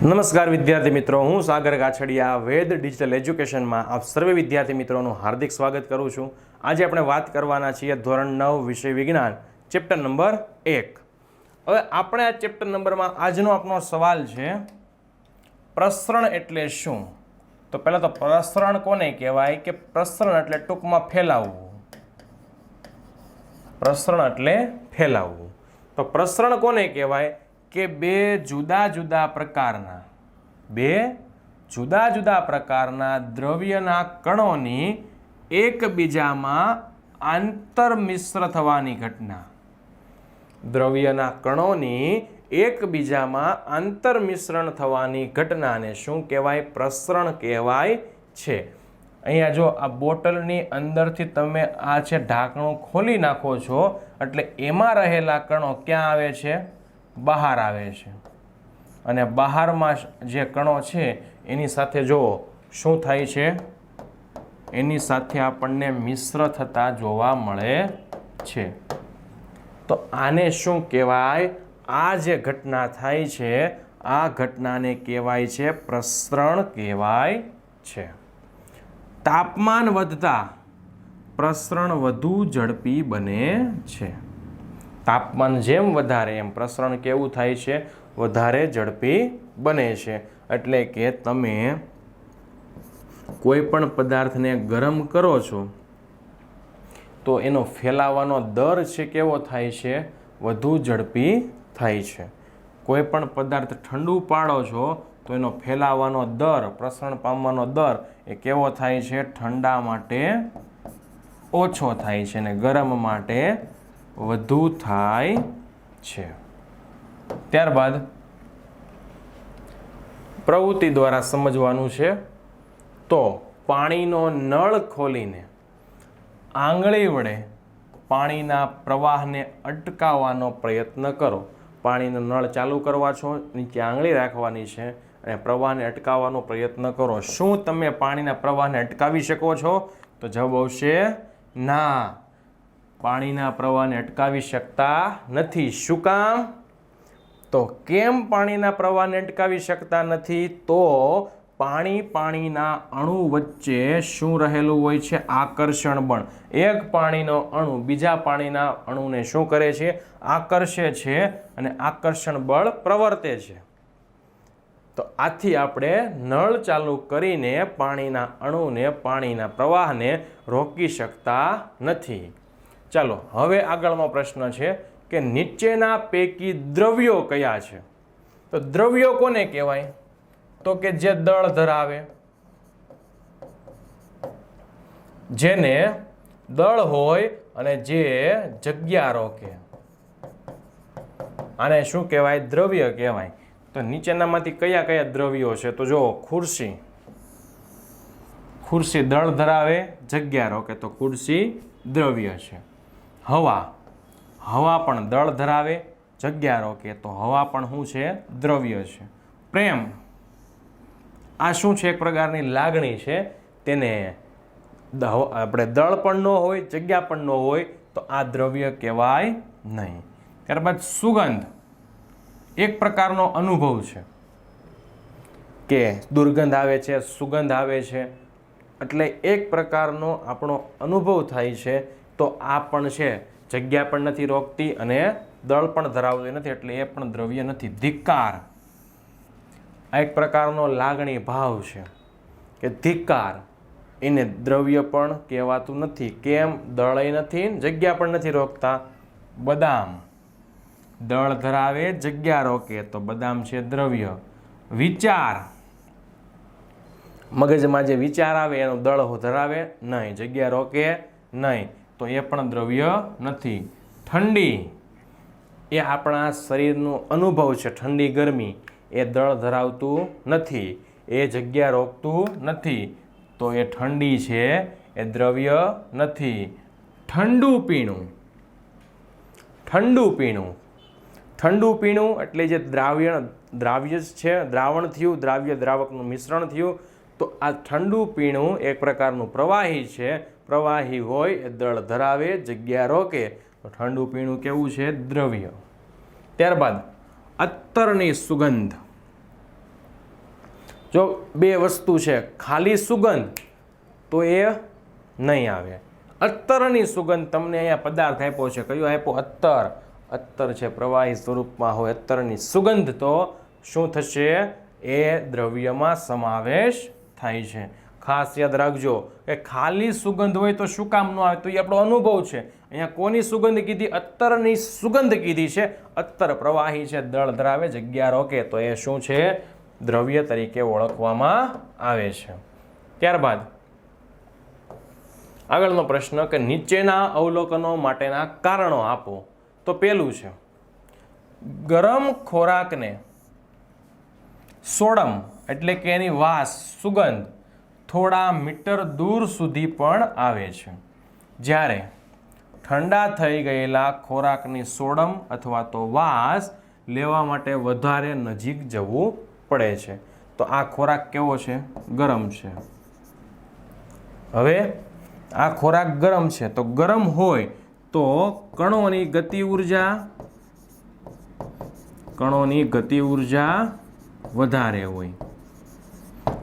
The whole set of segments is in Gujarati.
નમસ્કાર વિદ્યાર્થી મિત્રો, હું સાગર ગાછડિયા, વેદ ડિજિટલ એજ્યુકેશનમાં આપ સર્વે વિદ્યાર્થી મિત્રોનું હાર્દિક સ્વાગત કરું છું. આજે આપણે વાત કરવાના છીએ ધોરણ નવ વિષય વિજ્ઞાન, ચેપ્ટર નંબર એક. હવે આપણે આ ચેપ્ટર નંબરમાં આજનો આપણો સવાલ છે, પ્રસરણ એટલે શું? તો પહેલાં તો પ્રસરણ કોને કહેવાય કે પ્રસરણ એટલે ટૂંકમાં ફેલાવવું? પ્રસરણ એટલે ફેલાવવું. તો પ્રસરણ કોને કહેવાય? કે બે જુદા જુદા પ્રકારના, બે જુદા જુદા પ્રકારના દ્રવ્યના કણોની એકબીજામાં આંતરમિશ્ર થવાની ઘટના. દ્રવ્યના કણોની એકબીજામાં આંતરમિશ્રણ થવાની ઘટનાને શું કહેવાય? પ્રસરણ કહેવાય છે. અહીંયા જો આ બોટલની અંદરથી તમે આ છે ઢાંકણું ખોલી નાખો છો, એટલે એમાં રહેલા કણો ક્યાં આવે છે? બહાર આવે છે. અને બહારમાં જે કણો છે, એની સાથે જો શું થાય છે? એની સાથે આપણને મિશ્ર થતા જોવા મળે છે. તો આને શું કહેવાય? આ જે ઘટના થાય છે, આ ઘટનાને કહેવાય છે પ્રસરણ કહેવાય છે. તાપમાન વધતા પ્રસરણ વધુ ઝડપી બને છે. તાપમાન જેમ વધારે એમ પ્રસરણ કેવું થાય છે? વધારે ઝડપી બને છે. એટલે કે તમે કોઈ પણ પદાર્થને ગરમ કરો છો, તો એનો ફેલાવાનો દર છે કેવો થાય છે? વધુ ઝડપી થાય છે. કોઈ પણ પદાર્થ ઠંડુ પાડો છો, તો એનો ફેલાવાનો દર, પ્રસરણ પામવાનો દર એ કેવો થાય છે? ઠંડા માટે ઓછો થાય છે અને ગરમ માટે વધુ થાય છે. ત્યારબાદ પ્રવૃત્તિ દ્વારા સમજવાનું છે, તો પાણીનો નળ ખોલીને આંગળી વડે પાણીના પ્રવાહને અટકાવવાનો પ્રયત્ન કરો. પાણીનો નળ ચાલુ કરવા છો, નીચે આંગળી રાખવાની છે અને પ્રવાહને અટકાવવાનો પ્રયત્ન કરો. શું તમે પાણીના પ્રવાહને અટકાવી શકો છો? તો જવાબ આવશે ના. પાણીના પ્રવાહને અટકાવી શકતા નથી. શું કામ? તો કેમ પાણીના પ્રવાહને અટકાવી શકતા નથી? તો પાણી પાણીના અણુ વચ્ચે શું રહેલું હોય છે? આકર્ષણ બળ. એક પાણીનો અણુ બીજા પાણીના અણુને શું કરે છે? આકર્ષે છે અને આકર્ષણ બળ પ્રવર્તે છે. તો આથી આપણે નળ ચાલુ કરીને પાણીના અણુને, પાણીના પ્રવાહને રોકી શકતા નથી. ચાલો, હવે આગળનો પ્રશ્ન છે કે નીચેના પૈકી દ્રવ્યો કયા છે? તો દ્રવ્યો કોને કહેવાય? તો કે જે દળ ધરાવે. જેને દળ હોય અને જે જગ્યા રોકે. આને શું કહેવાય? દ્રવ્ય કહેવાય. તો નીચેનામાંથી કયા કયા દ્રવ્યો છે? તો જો ખુરશી. ખુરશી દળ ધરાવે, જગ્યા રોકે. તો ખુરશી દ્રવ્ય છે. હવા. હવા પણ દળ ધરાવે, જગ્યા રોકે તો હવા પણ શું છે? દ્રવ્ય છે. પ્રેમ. આ શું છે એક પ્રકારની લાગણી છે? તેને આપણે દળ પણ ન હોય, જગ્યા પણ ન હોય, તો આ દ્રવ્ય કહેવાય નહીં. ત્યારબાદ સુગંધ. એક પ્રકારનો અનુભવ છે કે દુર્ગંધ આવે છે, સુગંધ આવે છે. એટલે એક પ્રકારનો આપણો અનુભવ થાય છે તો આ પણ છે. જગ્યા પણ નથી રોકતી અને દળ પણ ધરાવતી નથી, એટલે એ પણ દ્રવ્ય નથી. ધિક્કાર. આ એક પ્રકારનો લાગણી ભાવ છે કે ધિક્કાર. એને દ્રવ્ય પણ કહેવાતું નથી. કેમ? દળય નથી, જગ્યા પણ નથી રોકતા. બદામ. દળ ધરાવે, જગ્યા રોકે, તો બદામ છે દ્રવ્ય. વિચાર. મગજમાં જે વિચાર આવે, એનું દળ ધરાવે નહીં, જગ્યા રોકે નહીં. તો એ પણ દ્રવ્ય નથી. ઠંડી એ આપણા શરીરનો અનુભવ છે. ઠંડી ગરમી એ દળ ધરાવતું નથી. એ જગ્યા રોકતું નથી. તો એ ઠંડી છે, એ દ્રવ્ય નથી. ઠંડુ પીણું. ઠંડુ પીણું. ઠંડુ પીણું એટલે જે દ્રાવ્ય દ્રાવ્ય છે, દ્રાવણ થયું, દ્રાવ્ય દ્રાવકનું મિશ્રણ થયું, તો આ ઠંડુ પીણું એક પ્રકારનું પ્રવાહી છે. પ્રવાહી હોય, એ દળ ધરાવે, જગ્યા રોકે. તો ઠંડુ પીણું કેવું છે? દ્રવ્ય. ત્યારબાદ, અત્તરની સુગંધ. જો બે વસ્તુ છે, ખાલી સુગંધ, તો એ નહીં આવે. અત્તરની સુગંધ તમને અહીંયા પદાર્થ આપ્યો છે. કયો આપ્યો? અત્તર. અત્તર છે પ્રવાહી સ્વરૂપમાં હોય અત્તરની સુગંધ, તો શું થશે? એ દ્રવ્યમાં સમાવેશ થાય છે. ખાસ યાદ રાખજો કે ખાલી સુગંધ હોય તો શું કામ ન આવે? તો એ આપણો અનુભવ છે. અહીંયા કોની સુગંધ કીધી? અત્તરની સુગંધ કીધી છે. અત્તર પ્રવાહી છે, દળ ધરાવે જગ્યા રોકે. તો એ શું છે? દ્રવ્ય તરીકે ઓળખવામાં આવે છે. ત્યારબાદ આગળનો પ્રશ્ન કે નીચેના અવલોકનો માટેના કારણો આપો. તો પેલું છે. ગરમ ખોરાકને સોડમ એટલે કે એની વાસ, સુગંધ થોડા મીટર દૂર સુધી પણ આવે છે. જ્યારે ઠંડા થઈ ગયેલા ખોરાકની સોડમ અથવા તો વાસ લેવા માટે વધારે નજીક જવું પડે છે. તો આ ખોરાક કેવો છે? ગરમ છે. હવે આ ખોરાક ગરમ છે. તો ગરમ હોય તો કણોની ગતિ ઊર્જા કણોની ગતિ ઊર્જા વધારે હોય.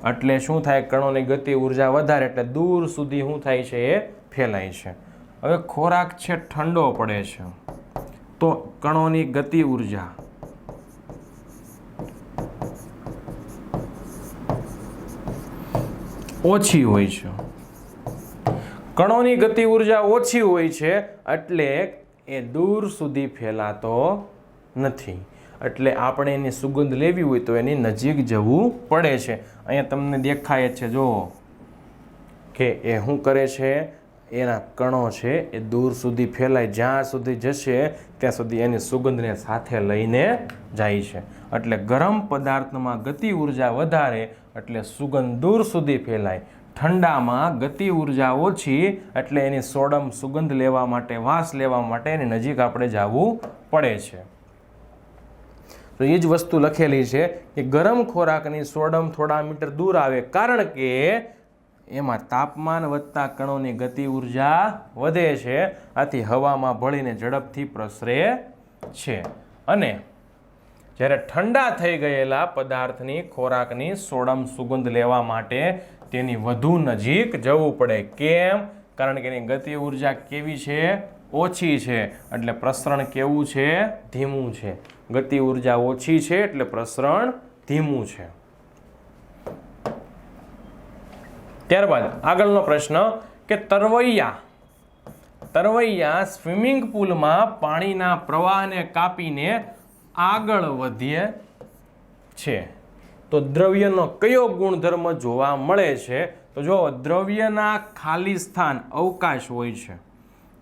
એટલે શું થાય? કણોની ગતિ ઊર્જા વધારે એટલે દૂર સુધી શું થાય છે? એ ફેલાય છે. હવે ખોરાક છે ઠંડો પડે છે. તો કણોની ગતિ ઊર્જા. ઓછી હોય છે. કણોની ગતિ ઊર્જા ઓછી હોય છે એટલે એ દૂર સુધી ફેલાતો નથી. એટલે આપણે એની સુગંધ લેવી હોય તો એની નજીક જવું પડે છે. અહીંયા તમને દેખાય છે જો કે એ શું કરે છે? એના કણો છે, એ દૂર સુધી ફેલાય, જ્યાં સુધી જશે, ત્યાં સુધી એની સુગંધને સાથે લઈને જાય છે. એટલે ગરમ પદાર્થમાં ગતિ ઊર્જા વધારે, એટલે સુગંધ દૂર સુધી ફેલાય. ઠંડામાં ગતિ ઊર્જા ઓછી, એટલે એની સોડમ સુગંધ લેવા માટે, વાસ લેવા માટે એની નજીક આપણે જવું પડે છે. તો એ જ વસ્તુ લખેલી છે કે ગરમ ખોરાકની સોડમ થોડા મીટર દૂર આવે કારણ કે એમાં તાપમાન વધતા કણોની ગતિ ઊર્જા વધે છે. આથી હવામાં ભળીને ઝડપથી પ્રસરે છે. અને જ્યારે ઠંડા થઈ ગયેલા પદાર્થની ખોરાકની સોડમ સુગંધ લેવા માટે તેની વધુ નજીક જવું પડે. કેમ? કારણ કે એની ગતિ ઊર્જા કેવી છે? ઓછી છે. એટલે પ્રસરણ કેવું છે? ધીમું છે. ગતિ ઊર્જા ઓછી છે એટલે પ્રસરણ ધીમું છે. ત્યારબાદ આગળનો પ્રશ્ન કે તરવૈયા તરવૈયા સ્વિમિંગ પુલમાં પાણીના પ્રવાહને કાપીને આગળ વધીએ છે. તો દ્રવ્યનો કયો ગુણધર્મ જોવા મળે છે? તો જો દ્રવ્યના ખાલી સ્થાન અવકાશ હોય છે.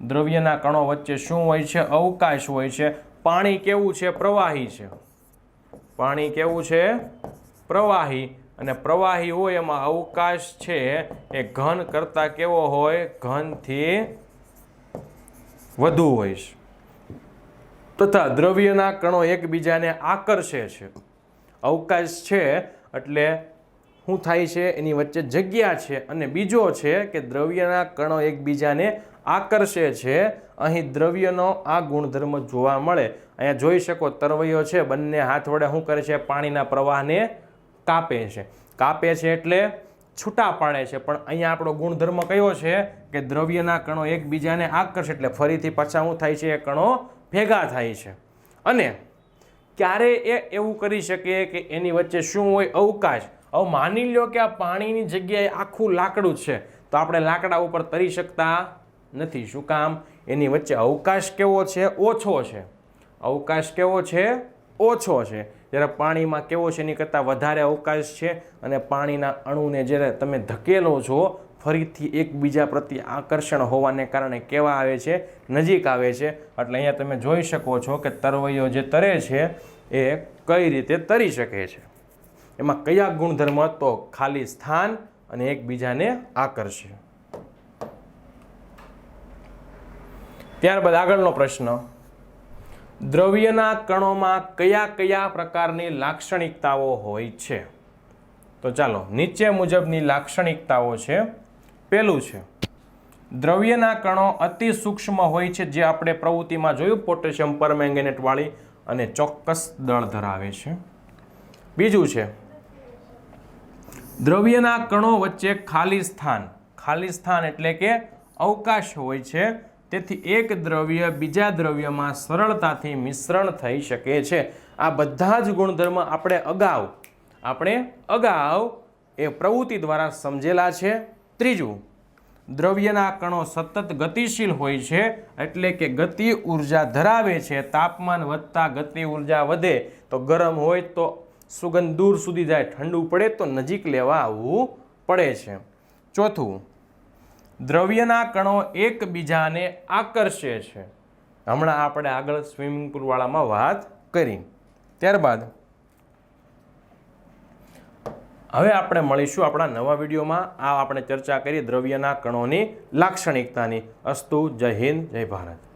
દ્રવ્યના કણો વચ્ચે શું હોય છે? અવકાશ હોય છે. પાણી કેવું છે? પ્રવાહી છે. પાણી કેવું છે? પ્રવાહી. અને પ્રવાહી હોય એમાં અવકાશ છે એ ઘન કરતાં કેવો હોય? ઘનથી વધુ હોય છે. તથા દ્રવ્યના કણો એકબીજાને આકર્ષે છે. અવકાશ છે એટલે શું થાય છે? એની વચ્ચે જગ્યા છે અને બીજો છે કે દ્રવ્યના કણો એકબીજાને આકર્ષે છે. અહીં દ્રવ્યનો આ ગુણધર્મ જોવા મળે. અહીંયા જોઈ શકો તરવૈયો છે. બંને હાથ વડે શું કરે છે? પાણીના પ્રવાહને કાપે છે. કાપે છે એટલે છૂટા પાડે છે. પણ અહીંયા આપણો ગુણધર્મ કયો છે કે દ્રવ્યના કણો એકબીજાને આકર્ષે એટલે ફરીથી પાછા શું થાય છે? એ કણો ભેગા થાય છે. અને ક્યારે એ એવું કરી શકે કે એની વચ્ચે શું હોય? અવકાશ. હવે માની લ્યો કે આ પાણીની જગ્યાએ આખું લાકડું છે. તો આપણે લાકડા ઉપર તરી શકતા નથી. શું કામ? એની વચ્ચે અવકાશ કેવો છે? ઓછો છે. અવકાશ કેવો છે? ઓછો છે. જ્યારે પાણીમાં કેવો છે એની કરતાં વધારે અવકાશ છે અને પાણીના અણુને જ્યારે તમે ધકેલો છો, ફરીથી એકબીજા પ્રત્યે આકર્ષણ હોવાને કારણે કેવા આવે છે? નજીક આવે છે. એટલે અહીંયા તમે જોઈ શકો છો કે તરવૈયો જે તરે છે, એ કઈ રીતે તરી શકે છે? એમાં કયા ગુણધર્મ તો ખાલી સ્થાન અને એકબીજાને આકર્ષે? ત્યારબાદ આગળનો પ્રશ્ન. દ્રવ્યના કણોમાં કયા કયા પ્રકારની લાક્ષણિકતાઓ હોય છે? તો ચાલો, નીચે મુજબની લાક્ષણિકતાઓ છે. પહેલું છે, દ્રવ્યના કણો અતિ સૂક્ષ્મ હોય છે, જે આપણે પ્રવૃત્તિમાં જોયું, પોટેશિયમ પરમેંગેનેટવાળી અને ચોક્કસ દળ ધરાવે છે. બીજું છે, દ્રવ્યના કણો વચ્ચે ખાલી સ્થાન. ખાલી સ્થાન એટલે કે અવકાશ હોય છે તેથી એક દ્રવ્ય બીજા દ્રવ્યમાં સરળતાથી મિશ્રણ થઈ શકે છે. આ બધા જ ગુણધર્મ આપણે અગાઉ આપણે અગાઉ એ પ્રવૃત્તિ દ્વારા સમજેલા છે. ત્રીજું, દ્રવ્યના કણો સતત ગતિશીલ હોય છે એટલે કે ગતિ ઊર્જા ધરાવે છે. તાપમાન વધતા ગતિ ઊર્જા વધે તો ગરમ હોય તો સુગંધ દૂર સુધી જાય. ઠંડુ પડે તો નજીક લેવા આવવું પડે છે. ચોથું દ્રવ્યના કણો એકબીજાને આકર્ષે છે. હમણાં આપણે આગળ સ્વિમિંગ પુલવાળામાં વાત કરી. ત્યારબાદ હવે આપણે મળીશું આપણા નવા વિડીયોમાં. આ આપણે ચર્ચા કરી દ્રવ્યના કણોની લાક્ષણિકતાની. અસ્તુ, જય હિન્દ, જય ભારત.